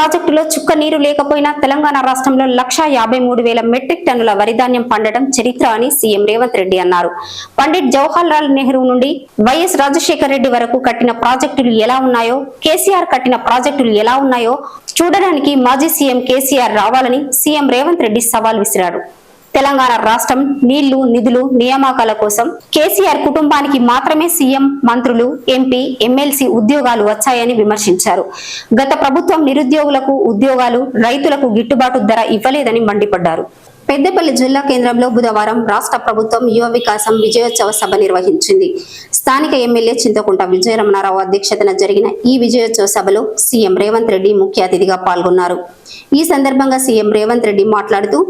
ప్రాజెక్టులో చుక్క నీరు లేకపోయినా తెలంగాణ రాష్ట్రంలో లక్షా యాభై మూడు వేల మెట్రిక్ టన్నుల వరిధాన్యం పండడం చరిత్ర అని సీఎం రేవంత్ రెడ్డి అన్నారు. పండిట్ జవహర్ లాల్ నెహ్రూ నుండి వైఎస్ రాజశేఖర రెడ్డి వరకు కట్టిన ప్రాజెక్టులు ఎలా ఉన్నాయో కేసీఆర్ కట్టిన ప్రాజెక్టులు ఎలా ఉన్నాయో చూడడానికి మాజీ సీఎం కేసీఆర్ రావాలని సీఎం రేవంత్ రెడ్డి సవాల్ విసిరారు. తెలంగాణ రాష్ట్రం నీళ్ళు నిధులు నియామకాల కోసం కేసీఆర్ కుటుంబానికి మాత్రమే సీఎం మంత్రులు ఎంపీ ఎమ్మెల్సీ ఉద్యోగాలు వచ్చాయని విమర్శించారు. గత ప్రభుత్వం నిరుద్యోగులకు ఉద్యోగాలు రైతులకు గిట్టుబాటు ధర ఇవ్వలేదని మండిపడ్డారు. పెద్దపల్లి జిల్లా కేంద్రంలో బుధవారం రాష్ట్ర ప్రభుత్వం యువ వికాసం విజయోత్సవ సభ నిర్వహించింది. స్థానిక ఎమ్మెల్యే చింతకుంట విజయరమణారావు అధ్యక్షతన జరిగిన ఈ విజయోత్సవ సభలో సీఎం రేవంత్ రెడ్డి ముఖ్య అతిథిగా పాల్గొన్నారు. ఈ సందర్భంగా సీఎం రేవంత్ రెడ్డి మాట్లాడుతూ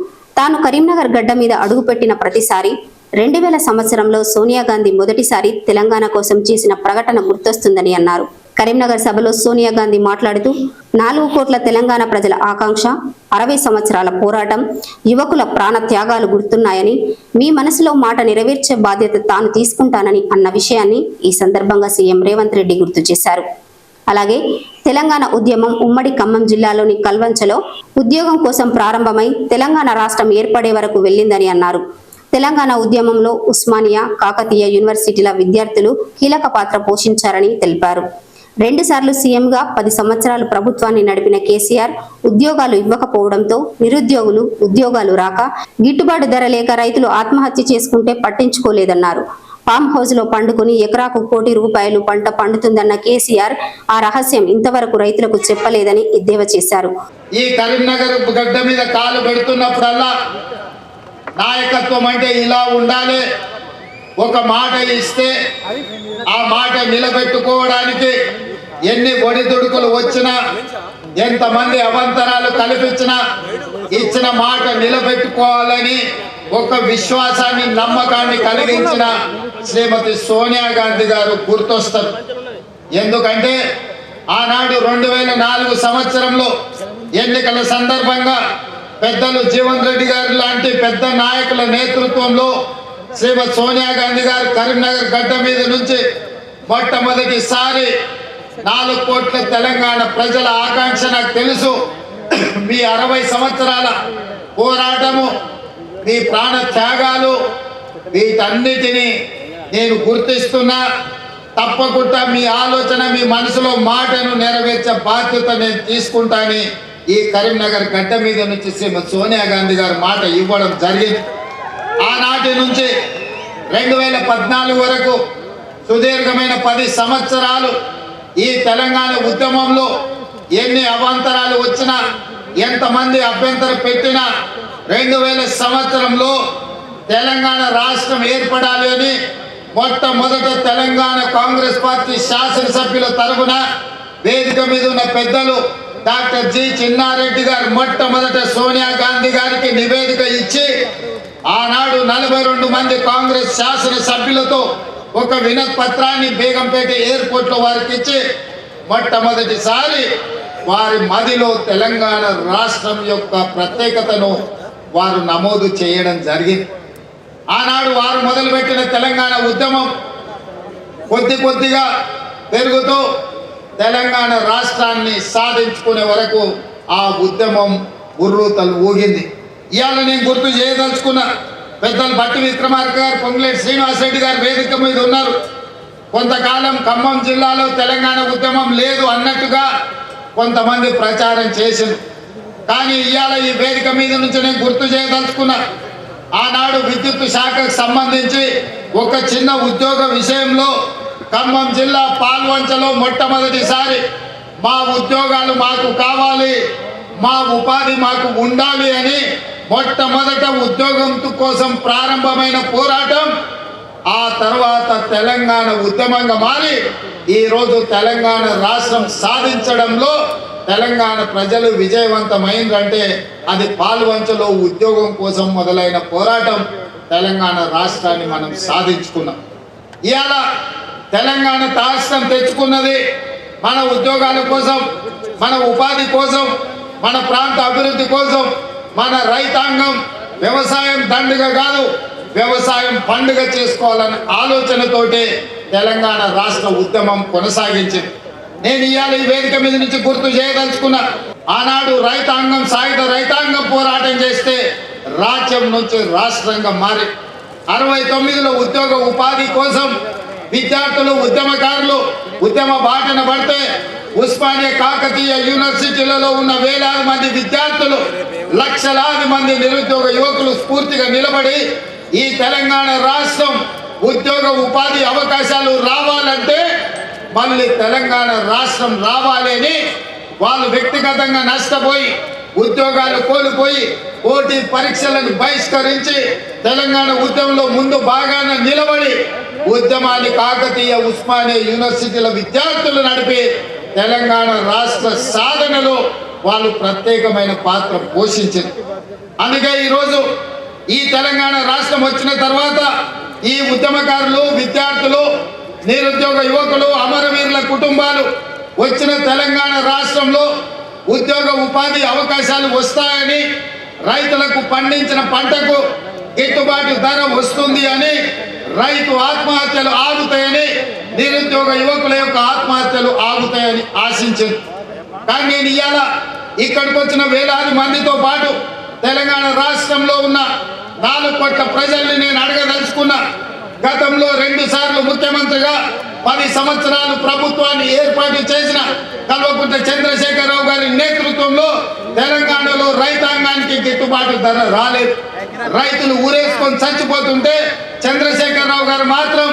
తాను కరీంనగర్ గడ్డ మీద అడుగుపెట్టిన ప్రతిసారి రెండు వేల సంవత్సరంలో సోనియా గాంధీ మొదటిసారి తెలంగాణ కోసం చేసిన ప్రకటన గుర్తొస్తుందని అన్నారు. కరీంనగర్ సభలో సోనియా గాంధీ మాట్లాడుతూ నాలుగు కోట్ల తెలంగాణ ప్రజల ఆకాంక్ష అరవై సంవత్సరాల పోరాటం యువకుల ప్రాణ త్యాగాలు గుర్తున్నాయని మీ మనసులో మాట నెరవేర్చే బాధ్యత తాను తీసుకుంటానని అన్న విషయాన్ని ఈ సందర్భంగా సీఎం రేవంత్ రెడ్డి గుర్తు చేశారు. అలాగే తెలంగాణ ఉద్యమం ఉమ్మడి ఖమ్మం జిల్లాలోని కల్వంచలో ఉద్యోగం కోసం ప్రారంభమై తెలంగాణ రాష్ట్రం ఏర్పడే వరకు వెళ్ళిందని అన్నారు. తెలంగాణ ఉద్యమంలో ఉస్మానియా కాకతీయ యూనివర్సిటీల విద్యార్థులు కీలక పాత్ర పోషించారని తెలిపారు. రెండుసార్లు సీఎంగా పది సంవత్సరాలు ప్రభుత్వాన్ని నడిపిన కేసీఆర్ ఉద్యోగాలు ఇవ్వకపోవడంతో నిరుద్యోగులు ఉద్యోగాలు రాక గిట్టుబాటు ధర లేక రైతులు ఆత్మహత్య చేసుకుంటే పట్టించుకోలేదన్నారు. ఫామ్ హౌస్లో పండుకుని ఎకరాకు కోటి రూపాయలు పంట పండుతుందన్న కేసీఆర్ ఆ రహస్యం ఇంతవరకు రైతులకు చెప్పలేదని ఎద్దేవా చేశారు. ఈ కరీంనగర్ గడ్డ మీద కాలు పెడుతున్నప్పుడల్లా నాయకత్వం అంటే ఇలా ఉండాలి. ఒక మాట ఇస్తే ఆ మాట నిలబెట్టుకోవడానికి ఎన్ని ఒడిదుడుకులు వచ్చినా ఎంతమంది అవంతరాలు కల్పించినా ఇచ్చిన మాట నిలబెట్టుకోవాలని ఒక విశ్వాసాన్ని నమ్మకాన్ని కలిగించిన శ్రీమతి సోనియా గాంధీ గారు గుర్తొస్తారు. ఎందుకంటే ఆనాడు రెండు వేల నాలుగు సంవత్సరంలో ఎన్నికల సందర్భంగా పెద్దలు జీవన్ రెడ్డి గారు లాంటి పెద్ద నాయకుల నేతృత్వంలో శ్రీమతి సోనియా గాంధీ గారు కరీంనగర్ గడ్డ మీద నుంచి మొట్టమొదటిసారి నాలుగు కోట్ల తెలంగాణ ప్రజల ఆకాంక్ష నాకు తెలుసు. మీ అరవై సంవత్సరాల పోరాటము నీ ప్రాణ త్యాగాలు వీటన్నిటినీ నేను గుర్తిస్తున్నా. తప్పకుండా మీ ఆలోచన మీ మనసులో మాటను నెరవేర్చే బాధ్యత నేను తీసుకుంటాని ఈ కరీంనగర్ గడ్డ మీద నుంచి శ్రీమతి సోనియా గాంధీ గారు మాట ఇవ్వడం జరిగింది. ఆనాటి నుంచి రెండు వేల పద్నాలుగు వరకు సుదీర్ఘమైన పది సంవత్సరాలు ఈ తెలంగాణ ఉద్యమంలో ఎన్ని అవాంతరాలు వచ్చినా ఎంతమంది అభ్యంతరం పెట్టినా రెండు వేల సంవత్సరంలో తెలంగాణ రాష్ట్రం ఏర్పడాలి అని మొట్టమొదట తెలంగాణ కాంగ్రెస్ పార్టీ శాసనసభ్యుల తరఫున వేదిక మీద ఉన్న పెద్దలు డాక్టర్ జి చిన్నారెడ్డి గారు మొట్టమొదట సోనియా గాంధీ గారికి నివేదిక ఇచ్చి ఆనాడు నలభై రెండు మంది కాంగ్రెస్ శాసన సభ్యులతో ఒక వినత్ పత్రాన్ని బేగంపేట ఎయిర్పోర్ట్లో వారికి ఇచ్చి మొట్టమొదటిసారి వారి మదిలో తెలంగాణ రాష్ట్రం యొక్క ప్రత్యేకతను వారు నమోదు చేయడం జరిగింది. ఆనాడు వారు మొదలుపెట్టిన తెలంగాణ ఉద్యమం కొద్ది కొద్దిగా పెరుగుతూ తెలంగాణ రాష్ట్రాన్ని సాధించుకునే వరకు ఆ ఉద్యమం ఉర్రూతలు ఊగింది. ఇవాళ నేను గుర్తు చేయదలుచుకున్న పెద్దలు భట్టి విక్రమార్క గారు పొంగులేటి శ్రీనివాసరెడ్డి గారు వేదిక మీద ఉన్నారు. కొంతకాలం ఖమ్మం జిల్లాలో తెలంగాణ ఉద్యమం లేదు అన్నట్టుగా కొంతమంది ప్రచారం చేసింది కానీ ఇవాళ ఈ వేదిక మీద నుంచి నేను గుర్తు చేయదలుచుకున్నా. ఆనాడు విద్యుత్ శాఖకు సంబంధించి ఒక చిన్న ఉద్యోగ విషయంలో ఖమ్మం జిల్లా పాల్వంచలో మొట్టమొదటిసారి మా ఉద్యోగాలు మాకు కావాలి మా ఉపాధి మాకు ఉండాలి అని మొట్టమొదట ఉద్యోగం కోసం ప్రారంభమైన పోరాటం ఆ తర్వాత తెలంగాణ ఉద్యమంగా మారి ఈరోజు తెలంగాణ రాష్ట్రం సాధించడంలో తెలంగాణ ప్రజలు విజయవంతమైందంటే అది పాల్వంచలో ఉద్యోగం కోసం మొదలైన పోరాటం తెలంగాణ రాష్ట్రాన్ని మనం సాధించుకున్నాం. ఇవాళ తెలంగాణ రాష్ట్రం తెచ్చుకున్నది మన ఉద్యోగాల కోసం మన ఉపాధి కోసం మన ప్రాంత అభివృద్ధి కోసం మన రైతాంగం వ్యవసాయం దండుగ కాదు వ్యవసాయం పండుగ చేసుకోవాలనే ఆలోచనతోటే తెలంగాణ రాష్ట్ర ఉద్యమం కొనసాగించింది. నేను ఇవాళ ఈ వేదిక మీద నుంచి గుర్తు చేయదలుచుకున్నా ఆనాడు రైతాంగం సాయుధ రైతాంగం పోరాటం చేస్తే రాజ్యం నుంచి రాష్ట్రంగా మారి అరవై తొమ్మిదిలో ఉద్యోగ ఉపాధి కోసం విద్యార్థులు ఉద్యమకారులు ఉద్యమ బాటన పడితే ఉస్మానియా కాకతీయ యూనివర్సిటీలలో ఉన్న వేలాది మంది విద్యార్థులు లక్షలాది మంది నిరుద్యోగ యువకులు స్ఫూర్తిగా నిలబడి ఈ తెలంగాణ రాష్ట్రం ఉద్యోగ ఉపాధి అవకాశాలు రావాలంటే మళ్ళీ తెలంగాణ రాష్ట్రం రావాలి అని వాళ్ళు వ్యక్తిగతంగా నష్టపోయి ఉద్యోగాలు కోల్పోయి పోటీ పరీక్షలను బహిష్కరించి తెలంగాణ ఉద్యమంలో ముందు బాగానే నిలబడి ఉద్యమాన్ని కాకతీయ ఉస్మానియా యూనివర్సిటీల విద్యార్థులు నడిపి తెలంగాణ రాష్ట్ర సాధనలో వాళ్ళు ప్రత్యేకమైన పాత్ర పోషించింది అందుకే ఈరోజు ఈ తెలంగాణ రాష్ట్రం వచ్చిన తర్వాత ఈ ఉద్యమకారులు విద్యార్థులు నిరుద్యోగ యువకులు అమరవీరుల కుటుంబాలు వచ్చిన తెలంగాణ రాష్ట్రంలో ఉద్యోగ ఉపాధి అవకాశాలు వస్తాయని రైతులకు పండించిన పంటకు గిట్టుబాటు ధర వస్తుంది అని రైతు ఆత్మహత్యలు ఆగుతాయని నిరుద్యోగ యువకుల యొక్క ఆత్మహత్యలు ఆగుతాయని ఆశించారు కానీ నేను ఇవాళ ఇక్కడికి వచ్చిన వేలాది మందితో పాటు తెలంగాణ రాష్ట్రంలో ఉన్న నాలుగు కోట్ల ప్రజల్ని నేను అడగదలుచుకున్నా. గతంలో రెండు సార్లు ముఖ్యమంత్రిగా పది సంవత్సరాలు ప్రభుత్వాన్ని ఏర్పాటు చేసిన కల్వకుంట్ల చంద్రశేఖరరావు గారి నేతృత్వంలో తెలంగాణలో రైతాంగానికి గిట్టుబాటు ధర రాలేదు. రైతులు ఊరేసుకొని చచ్చిపోతుంటే చంద్రశేఖరరావు గారు మాత్రం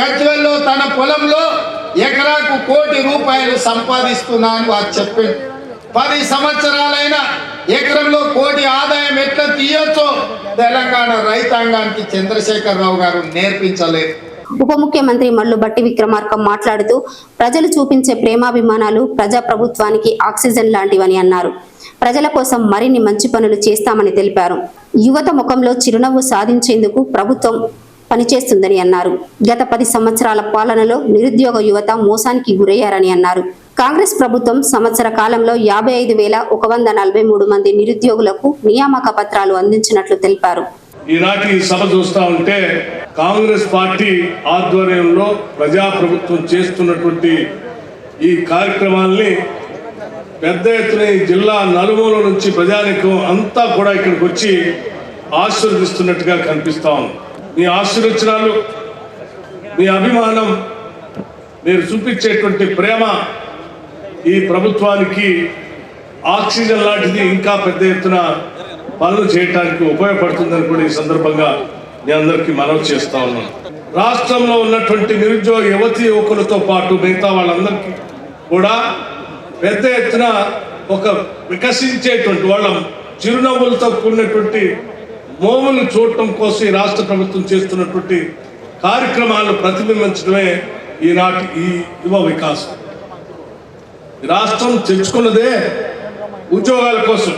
గజ్వెల్లో తన పొలంలో ఎకరాకు కోటి రూపాయలు సంపాదిస్తున్నాను అని చెప్పింది పది సంవత్సరాలైనా ఎకరంలో కోటి ఆదాయం ఎట్లా తీయొచ్చో తెలంగాణ రైతాంగానికి చంద్రశేఖరరావు గారు నేర్పించలేదు. ఉప ముఖ్యమంత్రి మల్లు బట్టి విక్రమార్క మాట్లాడుతూ ప్రజలు చూపించే ప్రేమాభిమానాలు ప్రజా ప్రభుత్వానికి ఆక్సిజన్ లాంటివని అన్నారు. ప్రజల కోసం మరిన్ని మంచి పనులు చేస్తామని తెలిపారు. యువత ముఖంలో చిరునవ్వు సాధించేందుకు ప్రభుత్వం పనిచేస్తుందని అన్నారు. గత పది సంవత్సరాల పాలనలో నిరుద్యోగ యువత మోసానికి గురయ్యారని అన్నారు. కాంగ్రెస్ ప్రభుత్వం సంవత్సర కాలంలో యాభై ఐదు వేల ఒక వంద నలభై మూడు మంది నిరుద్యోగులకు నియామక పత్రాలు అందించినట్లు తెలిపారు. ఈనాటి సభ చూస్తా ఉంటే కాంగ్రెస్ పార్టీ ఆధ్వర్యంలో ప్రజాప్రభుత్వం చేస్తున్నటువంటి ఈ కార్యక్రమాల్ని పెద్ద ఎత్తున ఈ జిల్లా నలుమూల నుంచి ప్రజానికం అంతా కూడా ఇక్కడికి వచ్చి ఆశీర్వదిస్తున్నట్టుగా కనిపిస్తా ఉంది. మీ ఆశీర్వచనాలు మీ అభిమానం మీరు చూపించేటువంటి ప్రేమ ఈ ప్రభుత్వానికి ఆక్సిజన్ లాంటిది ఇంకా పెద్ద ఎత్తున పనులు చేయటానికి ఉపయోగపడుతుందని కూడా ఈ సందర్భంగా మీ అందరికీ మనవి చేస్తా ఉన్నాను. రాష్ట్రంలో ఉన్నటువంటి నిరుద్యోగ యువతి యువకులతో పాటు మిగతా వాళ్ళందరికీ కూడా పెద్ద ఎత్తున ఒక వికసించేటువంటి వాళ్ళ చిరునవ్వులతో కూడినటువంటి మోములు చూడటం కోసం ఈ రాష్ట్ర ప్రభుత్వం చేస్తున్నటువంటి కార్యక్రమాలను ప్రతిబింబించడమే ఈనాటి ఈ యువ వికాసం. రాష్ట్రం తెచ్చుకున్నదే ఉద్యోగాల కోసం.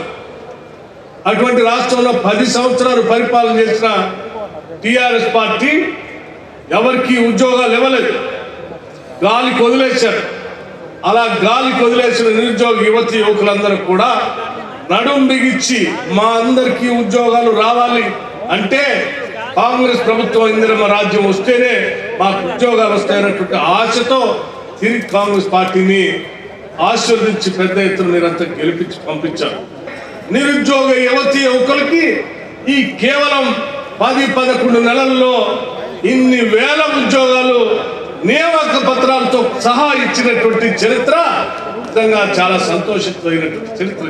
అటువంటి రాష్ట్రంలో పది సంవత్సరాలు పరిపాలన చేసిన టిఆర్ఎస్ పార్టీ ఎవరికి ఉద్యోగాలు ఇవ్వలేదు. గాలికి వదిలేశారు. అలా గాలికి వదిలేసిన నిరుద్యోగ యువతి యువకులందరూ కూడా నడుం బిగిచ్చి మా అందరికీ ఉద్యోగాలు రావాలి అంటే కాంగ్రెస్ ప్రభుత్వం ఇందిరమ్మ రాజ్యం వస్తేనే మాకు ఉద్యోగాలు వస్తాయన్నటువంటి ఆశతో తిరిగి కాంగ్రెస్ పార్టీని ఆశీర్వదించి పెద్ద ఎత్తున మీరంతా గెలిపించి పంపించారు. నిరుద్యోగ యువతి యువకులకి ఈ కేవలం పది పదకొండు నెలల్లో ఇన్ని వేల ఉద్యోగాలు నియామక పత్రాలతో సహా ఇచ్చినటువంటి చరిత్ర నిజంగా చాలా సంతోషితమైనటువంటి చరిత్ర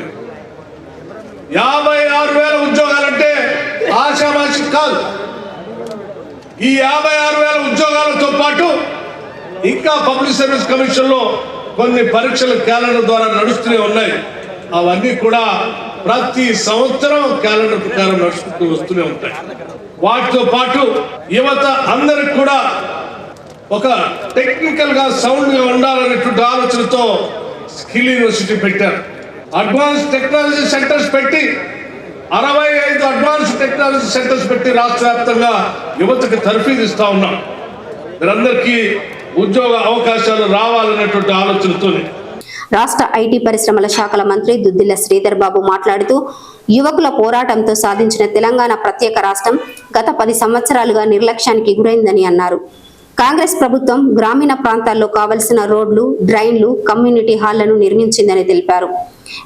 యాభై ఆరు వేల ఉద్యోగాలంటే ఆశామాషి కాదు. ఈ యాభై ఆరు వేల ఉద్యోగాలతో పాటు ఇంకా పబ్లిక్ సర్వీస్ కమిషన్లో కొన్ని పరీక్షలు క్యాలెండర్ ద్వారా నడుస్తూనే ఉన్నాయి. అవన్నీ కూడా ప్రతి సంవత్సరం క్యాలెండర్ ప్రకారం నడుచుకుంటూ వస్తూనే ఉంటాయి. వాటితో పాటు యువత అందరికి కూడా ఒక టెక్నికల్గా సౌండ్గా ఉండాలనేటువంటి ఆలోచనతో స్కిల్ యూనివర్సిటీ పెట్టారు. అడ్వాన్స్ టెక్నాలజీ సెంటర్స్ పెట్టి అరవై ఐదు అడ్వాన్స్ టెక్నాలజీ సెంటర్స్ పెట్టి రాష్ట్ర వ్యాప్తంగా యువతకు తర్ఫీదు ఇస్తా ఉన్నాం. మీరందరికీ ఉద్యోగ అవకాశాలు రావాలనేటువంటి ఆలోచనతోనే. రాష్ట్ర ఐటీ పరిశ్రమల శాఖల మంత్రి దుద్దిల్ల శ్రీధర్ బాబు మాట్లాడుతూ యువకుల పోరాటంతో సాధించిన తెలంగాణ ప్రత్యేక రాష్ట్రం గత పది సంవత్సరాలుగా నిర్లక్ష్యానికి గురైందని అన్నారు. కాంగ్రెస్ ప్రభుత్వం గ్రామీణ ప్రాంతాల్లో కావలసిన రోడ్లు డ్రైన్లు కమ్యూనిటీ హాళ్ళను నిర్మించిందని తెలిపారు.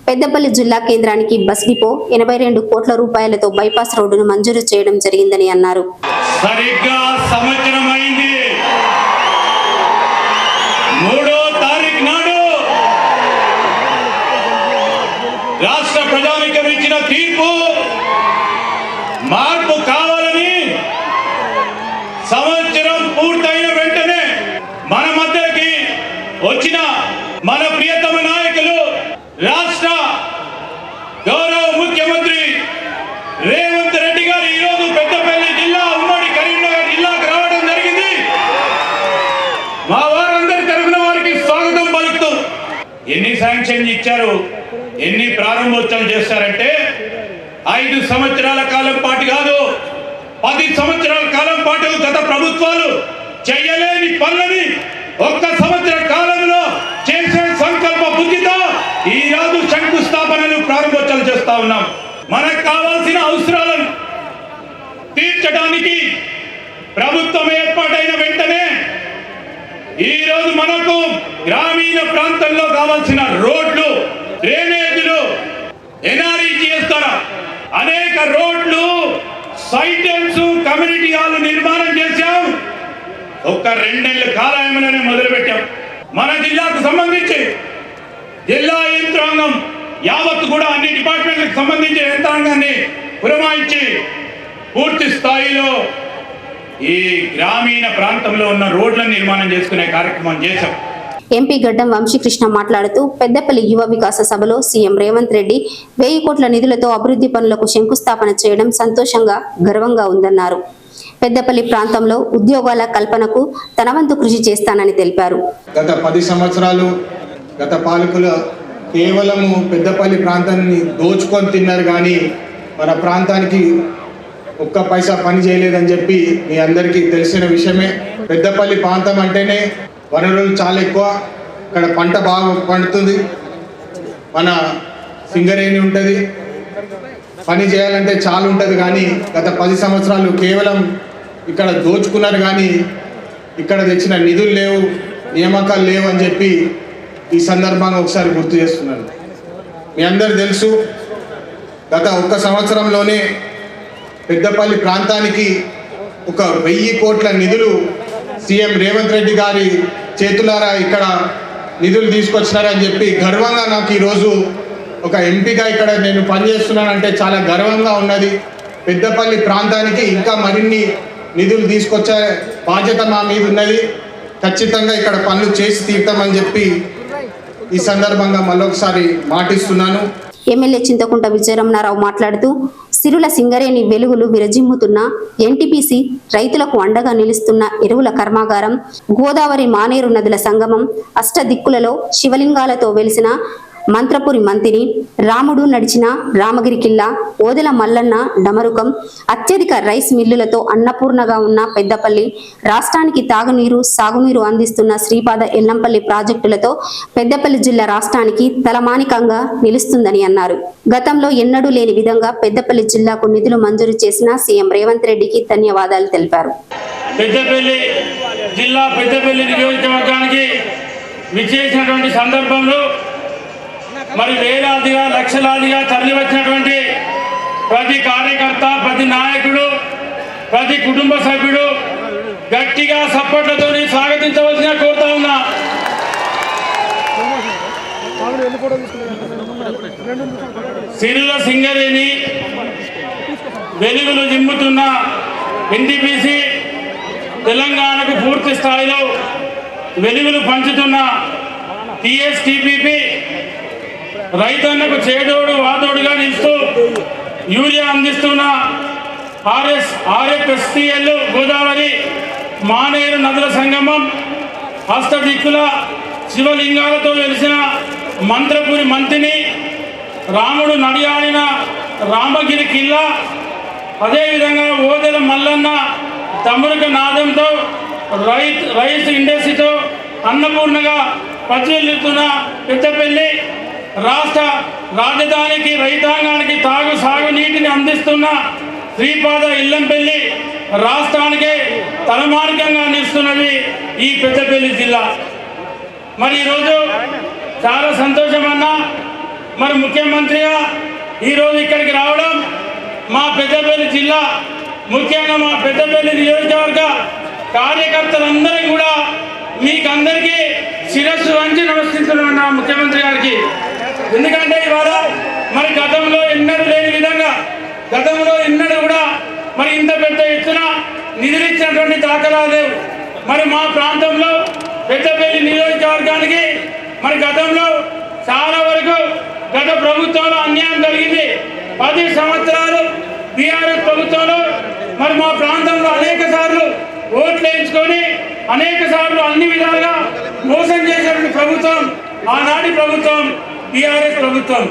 పెద్దపల్లి జిల్లా కేంద్రానికి బస్ డిపో ఎనభై రెండు కోట్ల రూపాయలతో బైపాస్ రోడ్డును మంజూరు చేయడం జరిగిందని అన్నారు. సరిగ్గా సంవత్సరం రాష్ట్ర ప్రజానికం ఇచ్చిన తీర్పు మార్పు కావాలని సంవత్సరం పూర్తయిన వెంటనే మన మధ్యకి వచ్చిన మన ప్రియతమ నాయకులు రాష్ట్ర గౌరవ ముఖ్యమంత్రి రేవంత్ రెడ్డి గారు ఈరోజు పెద్దపల్లి జిల్లా ఉమ్మడి కరీంనగర్ జిల్లాకు రావడం జరిగింది మా వారందరి తరఫున వారికి స్వాగతం పలుకుతూ ఎన్ని శాంక్షన్ ఇచ్చారు ఎన్ని ప్రారంభోత్సవం చేస్తారంటే ఐదు సంవత్సరాల కాలం పాటు కాదు పది సంవత్సరాల కాలం పాటు గత ప్రభుత్వాలు చేయలేని పనులని ఒక్క సంవత్సర కాలంలో చేసే సంకల్ప బుద్ధితో ఈ రోజు శంకుస్థాపనలు ప్రారంభోత్సవం చేస్తా ఉన్నాం. మనకు కావాల్సిన అవసరాలను తీర్చడానికి ప్రభుత్వం ఏర్పాటైన వెంటనే ఈ రోజు మనకు గ్రామీణ ప్రాంతంలో కావాల్సిన రోడ్లు డ్రైనేజీలు ఎన్ఆర్ఈజీఎస్ ద్వారా అనేక రోడ్లు సైటెన్స్ కమ్యూనిటీ హాల్ నిర్మాణం చేశాం. ఒక్క రెండేళ్ళ కాలాయంలోనే మొదలుపెట్టాం. మన జిల్లాకు సంబంధించి జిల్లా యంత్రాంగం యావత్తు కూడా అన్ని డిపార్ట్మెంట్లకు సంబంధించిన యంత్రాంగాన్ని పురమాయించి పూర్తి స్థాయిలో ఈ గ్రామీణ ప్రాంతంలో ఉన్న రోడ్ల నిర్మాణం చేసుకునే కార్యక్రమం చేశాం. ఎంపీ గడ్డం వంశీకృష్ణ మాట్లాడుతూ పెద్దపల్లి యువ వికాస సభలో సీఎం రేవంత్ రెడ్డి వెయ్యి కోట్ల నిధులతో అభివృద్ధి పనులకు శంకుస్థాపన చేయడం సంతోషంగా గర్వంగా ఉందన్నారు. పెద్దపల్లి ప్రాంతంలో ఉద్యోగాల కల్పనకు తన వంతు కృషి చేస్తానని తెలిపారు. గత పది సంవత్సరాలు గత పాలకులు కేవలము పెద్దపల్లి ప్రాంతాన్ని దోచుకొని తిన్నారు కానీ మన ప్రాంతానికి ఒక్క పైసా పని చేయలేదని చెప్పి మీ అందరికీ తెలిసిన విషయమే. పెద్దపల్లి ప్రాంతం అంటేనే వనరులు చాలా ఎక్కువ. ఇక్కడ పంట బాగా పండుతుంది. మన సింగరేణి ఉంటుంది. పని చేయాలంటే చాలా ఉంటుంది కానీ గత పది సంవత్సరాలు కేవలం ఇక్కడ దోచుకున్నారు కానీ ఇక్కడ తెచ్చిన నిధులు లేవు నియామకాలు లేవు అని చెప్పి ఈ సందర్భంగా ఒకసారి గుర్తు చేస్తున్నాను. మీ అందరు తెలుసు గత ఒక్క సంవత్సరంలోనే పెద్దపల్లి ప్రాంతానికి ఒక వెయ్యి కోట్ల నిధులు సీఎం రేవంత్ రెడ్డి గారి చేతులారా ఇక్కడ నిధులు తీసుకొచ్చినారని చెప్పి గర్వంగా నాకు ఈరోజు ఒక ఎంపీగా ఇక్కడ నేను పనిచేస్తున్నానంటే చాలా గర్వంగా ఉన్నది. పెద్దపల్లి ప్రాంతానికి ఇంకా మరిన్ని నిధులు తీసుకొచ్చే బాధ్యత మా మీద ఉన్నది. ఖచ్చితంగా ఇక్కడ పనులు చేసి తీర్థమని చెప్పి ఈ సందర్భంగా మళ్ళొకసారి మాటిస్తున్నాను. ఎమ్మెల్యే చింతకుంట విజయరమణారావు మాట్లాడుతూ సిరుల సింగరేణి వెలుగులు విరజిమ్ముతున్న ఎన్టీపీసీ రైతులకు అండగా నిలుస్తున్న ఎరువుల కర్మాగారం గోదావరి మానేరు నదుల సంగమం అష్టదిక్కులలో శివలింగాలతో వెలిసిన మంత్రపురి మంతిని రాముడు నడిచిన రామగిరి కిల్లా ఓదెల మల్లన్న డమరుకం అత్యధిక రైస్ మిల్లులతో అన్నపూర్ణగా ఉన్న పెద్దపల్లి రాష్ట్రానికి తాగునీరు సాగునీరు అందిస్తున్న శ్రీపాద ఎల్లంపల్లి ప్రాజెక్టులతో పెద్దపల్లి జిల్లా రాష్ట్రానికి తలమానికంగా నిలుస్తుందని అన్నారు. గతంలో ఎన్నడూ లేని విధంగా పెద్దపల్లి జిల్లాకు నిధులు మంజూరు చేసిన సీఎం రేవంత్ రెడ్డికి ధన్యవాదాలు తెలిపారు. పెద్దపల్లి జిల్లా పెద్దపల్లి నియోజకవర్గానికి విచ్చేసినటువంటి సందర్భంలో మరి వేలాదిగా లక్షలాదిగా తరలి వచ్చినటువంటి ప్రతి కార్యకర్త ప్రతి నాయకుడు ప్రతి కుటుంబ సభ్యుడు గట్టిగా సపోర్ట్లతో స్వాగతించవలసిన కోరుతా ఉన్నా. సిరుల సింగరేణి వెలుగులు జిమ్ముతున్న ఎన్టీపీసీ తెలంగాణకు పూర్తి స్థాయిలో వెలుగులు పంచుతున్న టీఎస్టీపీపీ రైతన్నకు చేదోడు వాదోడుగా నిలుస్తూ యూరియా అందిస్తున్న ఆర్ఎస్ ఆర్ఎఫ్ఎస్టిఎల్ గోదావరి మానేరు నదుల సంగమం హస్తదిక్కుల శివలింగాలతో వెలిసిన మంత్రపురి మంతిని రాముడు నడియాడిన రామగిరి కిల్లా అదేవిధంగా ఓదెల మల్లన్న తమురక నాదంతో రైత్ రైస్ ఇండస్ట్రీతో అన్నపూర్ణగా పచ్చిల్లుతున్న పెద్దపల్లి రాష్ట్ర రాజధానికి రైతాంగానికి తాగు సాగునీటిని అందిస్తున్న శ్రీపాద ఇల్లంపల్లి రాష్ట్రానికి తలమార్గంగా అందిస్తున్నది ఈ పెద్దపల్లి జిల్లా. మరి ఈరోజు చాలా సంతోషం అన్నా మరి ముఖ్యమంత్రిగా ఈరోజు ఇక్కడికి రావడం మా పెద్దపల్లి జిల్లా ముఖ్యంగా మా పెద్దపల్లి నియోజకవర్గ కార్యకర్తలందరికీ కూడా మీకందరికీ శిరస్సు వంచి నమస్కరిస్తున్నాం ముఖ్యమంత్రి గారికి. ఎందుకంటే ఇవాళ మరి గతంలో ఎన్నడూ లేని విధంగా గతంలో ఎన్నడూ కూడా మరి ఇంత పెద్ద ఎత్తున నిధులు ఇచ్చినటువంటి దాఖలాలు లేవు మరి మా ప్రాంతంలో పెద్దపల్లి నియోజకవర్గానికి మరి గతంలో చాలా వరకు గత ప్రభుత్వంలో అన్యాయం జరిగింది పది సంవత్సరాలు బీఆర్ఎస్ ప్రభుత్వంలో మరి మా ప్రాంతంలో అనేక సార్లు ఓట్లు వేయించుకొని అనేక సార్లు అన్ని విధాలుగా మోసం చేసినటువంటి ప్రభుత్వం ఆనాటి ప్రభుత్వం బీఆర్ఎస్ ప్రభుత్వం.